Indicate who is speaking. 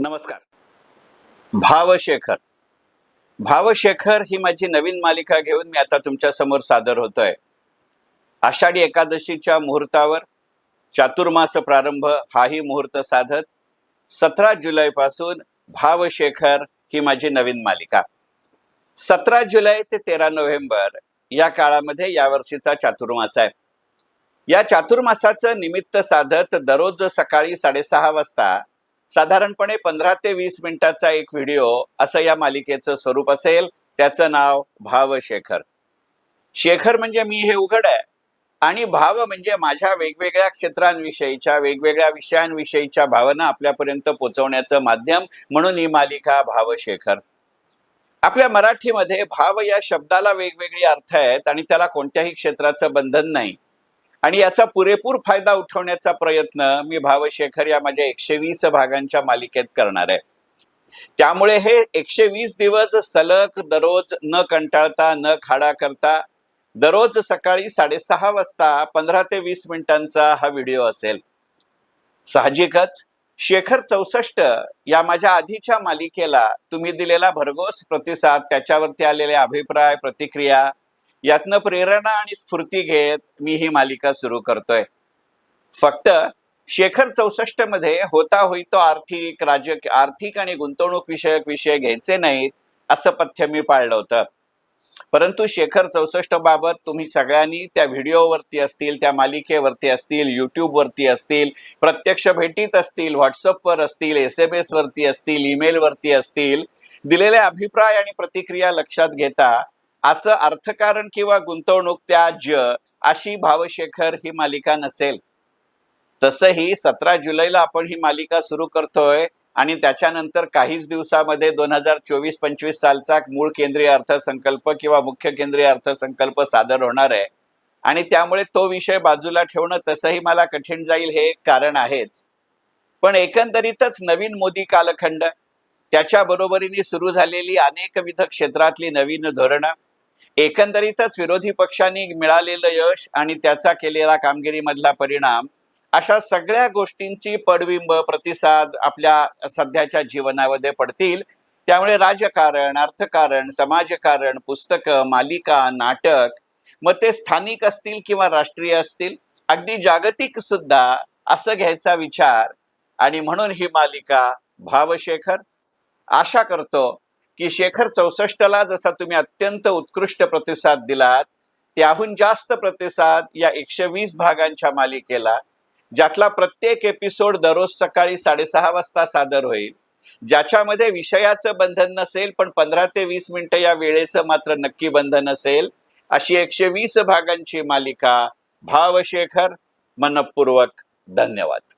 Speaker 1: नमस्कार. भावशेखर. भावशेखर ही माझी नवीन मालिका घेऊन मी आता तुमच्यासमोर सादर होतोय. आषाढी एकादशीच्या मुहूर्तावर चातुर्मास प्रारंभ हाही मुहूर्त साधत सतरा जुलैपासून भावशेखर ही माझी नवीन मालिका. सतरा जुलै ते तेरा नोव्हेंबर या काळामध्ये यावर्षीचा चातुर्मास आहे. या चातुर्मासाचं निमित्त साधत दररोज सकाळी साडेसहा वाजता साधारणपणे पंधरा ते वीस मिनिटाचा एक व्हिडिओ असं या मालिकेचं स्वरूप असेल. त्याचं नाव भावशेखर. शेखर म्हणजे मी हे उघड आहे. आणि भाव म्हणजे माझ्या वेगवेगळ्या क्षेत्रांविषयीच्या वेगवेगळ्या विषयांविषयीच्या भावना आपल्यापर्यंत पोहोचवण्याचं माध्यम म्हणून ही मालिका भावशेखर. आपल्या मराठीमध्ये भाव या शब्दाला वेगवेगळे अर्थ आहेत आणि त्याला कोणत्याही क्षेत्राचं बंधन नाही. आणि याचा पुरेपूर फायदा उठवण्याचा प्रयत्न मी भावशेखर या माझ्या एकशे वीस भागांच्या मालिकेत करणार आहे. त्यामुळे हे एकशे वीस दिवस सलग दररोज न कंटाळता न खाडा करता दररोज सकाळी साडेसहा वाजता पंधरा ते वीस मिनिटांचा हा व्हिडिओ असेल. साहजिकच शेखर चौसष्ट या माझ्या आधीच्या मालिकेला तुम्ही दिलेला भरघोस प्रतिसाद त्याच्यावरती आलेले अभिप्राय प्रतिक्रिया यातनं प्रेरणा आणि स्फूर्ती घेत मी ही मालिका सुरू करतोय. फक्त शेखर चौसष्टमध्ये होता होईतो आर्थिक राजकीय आर्थिक आणि गुंतवणूक विषयक विषय घ्यायचे नाहीत असं पथ्य मी पाळलं होतं. परंतु शेखर चौसष्ट बाबत तुम्ही सगळ्यांनी त्या व्हिडिओवरती असतील त्या मालिकेवरती असतील युट्यूबवरती असतील प्रत्यक्ष भेटीत असतील व्हॉट्सअपवर असतील एस एम एस वरती असतील ईमेलवरती असतील दिलेले अभिप्राय आणि प्रतिक्रिया लक्षात घेता असं अर्थकारण किंवा गुंतवणूक त्याज्य अशी भावशेखर ही मालिका नसेल. तसंही सतरा जुलैला आपण ही मालिका सुरू करतोय आणि त्याच्यानंतर काहीच दिवसामध्ये दोन हजार चोवीस पंचवीस सालचा मूळ केंद्रीय अर्थसंकल्प किंवा मुख्य केंद्रीय अर्थसंकल्प सादर होणार आहे. आणि त्यामुळे तो विषय बाजूला ठेवणं तसंही मला कठीण जाईल हे एक कारण आहेच. पण एकंदरीतच नवीन मोदी कालखंड त्याच्या बरोबरीने सुरू झालेली अनेकविध क्षेत्रातली नवीन धोरणं एकंदरीतच विरोधी पक्षांनी मिळालेलं यश आणि त्याचा केलेला कामगिरीमधला परिणाम अशा सगळ्या गोष्टींची पडबिंब प्रतिसाद आपल्या सध्याच्या जीवनामध्ये पडतील. त्यामुळे राजकारण अर्थकारण समाजकारण पुस्तकं मालिका नाटक मग ते स्थानिक असतील किंवा राष्ट्रीय असतील अगदी जागतिक सुद्धा असं घ्यायचा विचार. आणि म्हणून ही मालिका भावशेखर आशा करतो की शेखर चौसष्टला जसा तुम्ही अत्यंत उत्कृष्ट प्रतिसाद दिलात त्याहून जास्त प्रतिसाद या एकशे वीस भागांच्या मालिकेला ज्यातला प्रत्येक एपिसोड दररोज सकाळी साडेसहा वाजता सादर होईल. ज्याच्यामध्ये विषयाचं बंधन नसेल पण पंधरा ते वीस मिनिटं या वेळेचं मात्र नक्की बंधन असेल अशी एकशे वीस भागांची मालिका भावशेखर मनपूर्वक धन्यवाद.